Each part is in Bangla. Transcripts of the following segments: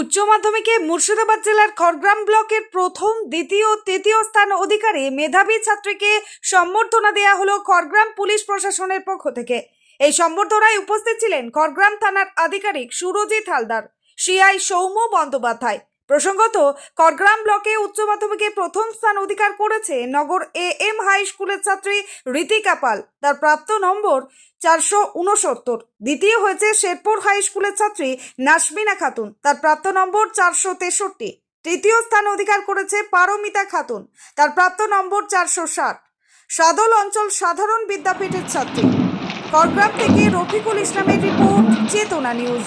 উচ্চ মাধ্যমিকে মুর্শিদাবাদ জেলার খড়গ্রাম ব্লকের প্রথম, দ্বিতীয়, তৃতীয় স্থান অধিকারী মেধাবী ছাত্রীকে সম্বর্ধনা দেয়া হলো খড়গ্রাম পুলিশ প্রশাসনের পক্ষ থেকে। এই সম্বর্ধনায় উপস্থিত ছিলেন খড়গ্রাম থানার আধিকারিক সুরজিৎ হালদার, সিআই সৌম্য বন্দ্যোপাধ্যায় প্রসঙ্গত করগ্রাম ব্লকে উচ্চ মাধ্যমিকে প্রথম স্থান অধিকার করেছে নগর এ এম হাই স্কুলের ছাত্রী রীতিকা পাল। তার প্রাপ্ত নম্বর চারশো উনসত্তর। দ্বিতীয় হয়েছে শেরপুর হাই স্কুলের ছাত্রী নাসমিনা খাতুন। তার প্রাপ্ত নম্বর চারশো তেষট্টি। তৃতীয় স্থান অধিকার করেছে পারমিতা খাতুন। তার প্রাপ্ত নম্বর চারশো ষাট। সাদল অঞ্চল সাধারণ বিদ্যাপীঠের ছাত্রী। করগ্রাম থেকে রফিকুল ইসলামের রিপোর্ট, চেতনা নিউজ।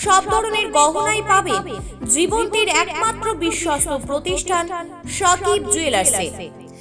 সব ধরনের গহনাই পাবে জীবন্তীর একমাত্র বিশ্বস্ত প্রতিষ্ঠান সকিব জুয়েলার্সে